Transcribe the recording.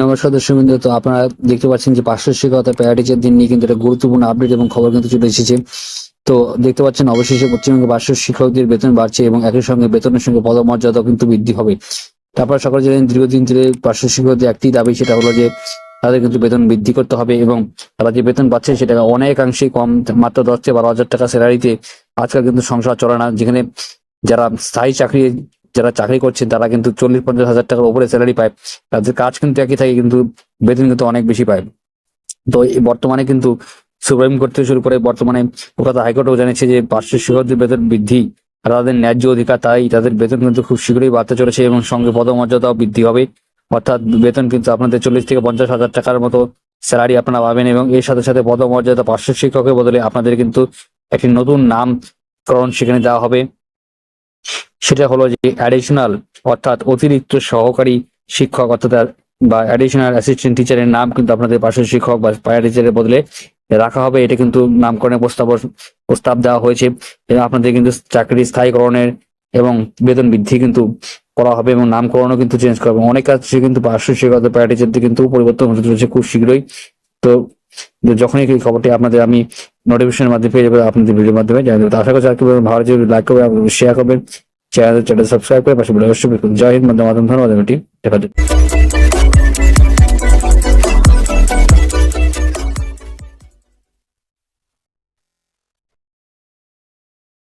নমস্কার দর্শকবৃন্দ তো আপনারা দেখতে পাচ্ছেন যে পার্শ্ব শিক্ষকতা প্যারাটিচার দিন নিয়ে কিন্তু একটা গুরুত্বপূর্ণ আপডেট এবং খবর কিন্তু চলে এসেছে। তো দেখতে পাচ্ছেন অবশেষে পশ্চিমবঙ্গে পার্শ্ব শিক্ষকদের বেতন বাড়ছে এবং একই সঙ্গে বেতনের সঙ্গে পদমর্যাদাও কিন্তু বৃদ্ধি হবে। তারপর সকলে জানেন দীর্ঘদিন ধরে পার্শ্ব শিক্ষকদের একটি দাবি, সেটা হলো যে তাদের কিন্তু বেতন বৃদ্ধি করতে হবে এবং তারা যে বেতন পাচ্ছে সেটা অনেকাংশেই কম, মাত্র দশ থেকে বারো হাজার টাকা স্যালারিতে। আজকাল কিন্তু সংসার চলে না, যেখানে যারা স্থায়ী চাকরি যারা চাকরি করছেন, তারা কিন্তু চল্লিশ, পঞ্চাশ হাজার টাকার উপরে স্যালারি পায়। তাদের কাজ কিন্তু একই থাকে, কিন্তু বেতন কিন্তু অনেক বেশি পায়। তো বর্তমানে কিন্তু সুপ্রিম কোর্ট থেকে শুরু করে বর্তমানে কলকাতা হাইকোর্টও জানিয়েছে যে পার্শ্ব শিক্ষকদের বেতন বৃদ্ধি তাদের ন্যায্য অধিকার, তাই তাদের বেতন কিন্তু খুব শীঘ্রই বাড়তে চলেছে এবং সঙ্গে পদমর্যাদাও বৃদ্ধি হবে। অর্থাৎ বেতন কিন্তু আপনাদের চল্লিশ থেকে পঞ্চাশ হাজার টাকার মতো স্যালারি আপনারা পাবেন এবং এর সাথে সাথে পদমর্যাদা পার্শ্ব শিক্ষকের বদলে আপনাদের কিন্তু একটি নতুন নামকরণ সেখানে দেওয়া হবে। সেটা হলো যে অ্যাডিশনাল অর্থাৎ অতিরিক্ত সহকারী শিক্ষক, অর্থাৎ বা অ্যাডিশনাল অ্যাসিস্ট্যান্ট টিচারের নাম কিন্তু আপনাদের পার্শ্ব শিক্ষক বা প্যারা টিচারের বদলে রাখা হবে। এটা কিন্তু নামকরণের প্রস্তাব প্রস্তাব দেওয়া হয়েছে। আপনাদের কিন্তু চাকরি স্থায়ীকরণের এবং বেতন বৃদ্ধি কিন্তু করা হবে এবং নামকরণও কিন্তু চেঞ্জ করা হবে। অনেক কাছে কিন্তু পার্শ্ব শিক্ষক প্যারা টিচারদের কিন্তু পরিবর্তন হতে চলেছে খুব শীঘ্রই। তো যখনই এই খবরটি আপনাদের আমি নোটিফিকেশনের মাধ্যমে পেয়ে যাব, আপনাদের ভিডিওর মাধ্যমে দেবো। আশা করছি আর কি ভালো করবে শেয়ার করবেন। চ্যানেল চ্যানেল সাবস্ক্রাইব করে পাশে বলে অবশ্যই জয় হিন্দ মাধ্যম ধন্যবাদ এটি দেখা